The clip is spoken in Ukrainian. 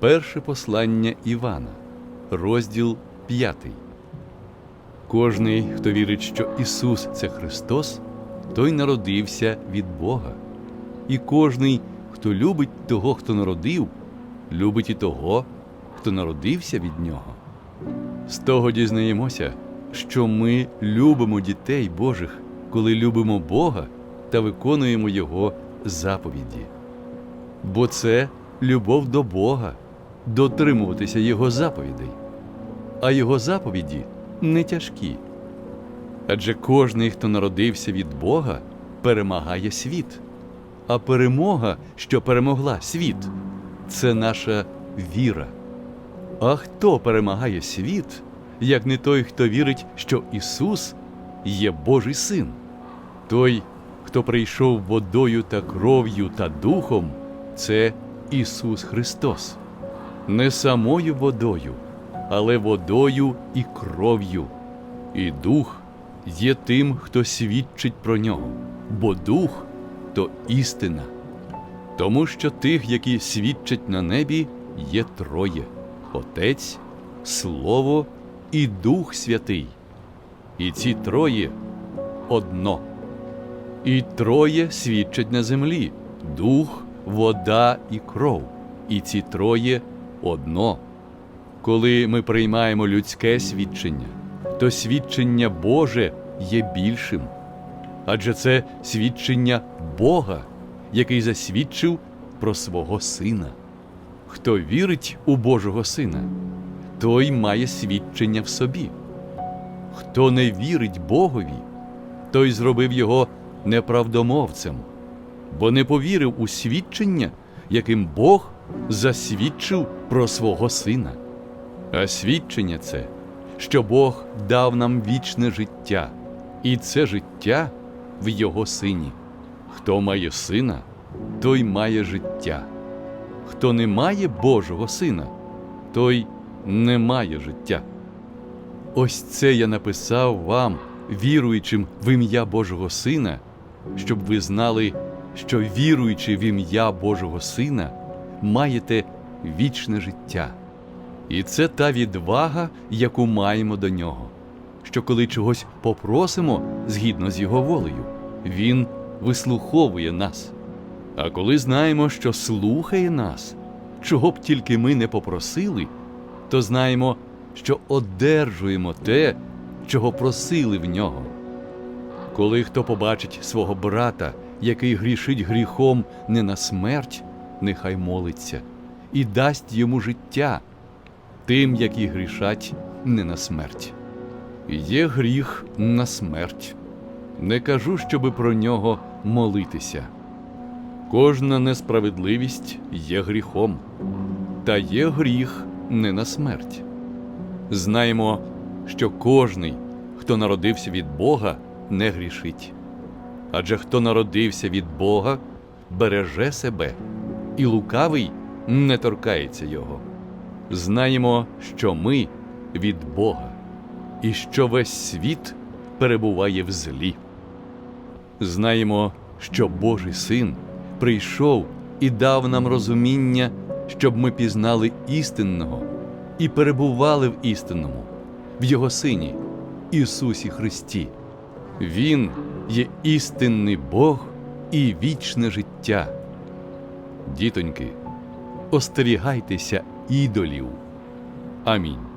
Перше послання Івана, розділ 5. Кожний, хто вірить, що Ісус це Христос, той народився від Бога. І кожний, хто любить того, хто народив, любить і того, хто народився від Нього. З того дізнаємося, що ми любимо дітей Божих, коли любимо Бога та виконуємо Його заповіді. Бо це любов до Бога, дотримуватися Його заповідей. А Його заповіді не тяжкі. Адже кожний, хто народився від Бога, перемагає світ. А перемога, що перемогла світ, це наша віра. А хто перемагає світ, як не той, хто вірить, що Ісус є Божий Син? Той, хто прийшов водою та кров'ю та духом, це Ісус Христос. Не самою водою, але водою і кров'ю. І дух є тим, хто свідчить про нього, бо дух то істина. Тому що тих, які свідчать на небі, є троє Отець, Слово і Дух Святий. І ці троє одно. І троє свідчать на землі дух, вода і кров. І ці троє одно. Коли ми приймаємо людське свідчення, то свідчення Боже є більшим. Адже це свідчення Бога, який засвідчив про свого Сина. Хто вірить у Божого Сина, той має свідчення в собі. Хто не вірить Богові, той зробив його неправдомовцем, бо не повірив у свідчення, яким Бог засвідчив про свого Сина. А свідчення це, що Бог дав нам вічне життя, і це життя в Його Сині. Хто має сина, той має життя. Хто не має Божого Сина, той не має життя. Ось це я написав вам, віруючим в ім'я Божого Сина, щоб ви знали, що віруючи в ім'я Божого Сина, маєте вічне життя. І це та відвага, яку маємо до нього, що коли чогось попросимо згідно з його волею, він вислуховує нас. А коли знаємо, що слухає нас, чого б тільки ми не попросили, то знаємо, що одержуємо те, чого просили в нього. Коли хто побачить свого брата, який грішить гріхом не на смерть, нехай молиться і дасть йому життя тим, які грішать не на смерть. Є гріх на смерть. Не кажу, щоби про нього молитися. Кожна несправедливість є гріхом, та є гріх не на смерть. Знаємо, що кожний, хто народився від Бога, не грішить. Адже хто народився від Бога, береже себе, і лукавий не торкається його. Знаємо, що ми від Бога, і що весь світ перебуває в злі. Знаємо, що Божий Син прийшов і дав нам розуміння, щоб ми пізнали істинного і перебували в істинному, в Його Сині, Ісусі Христі. Він є істинний Бог і вічне життя. Дітоньки, остерігайтеся ідолів. Амінь.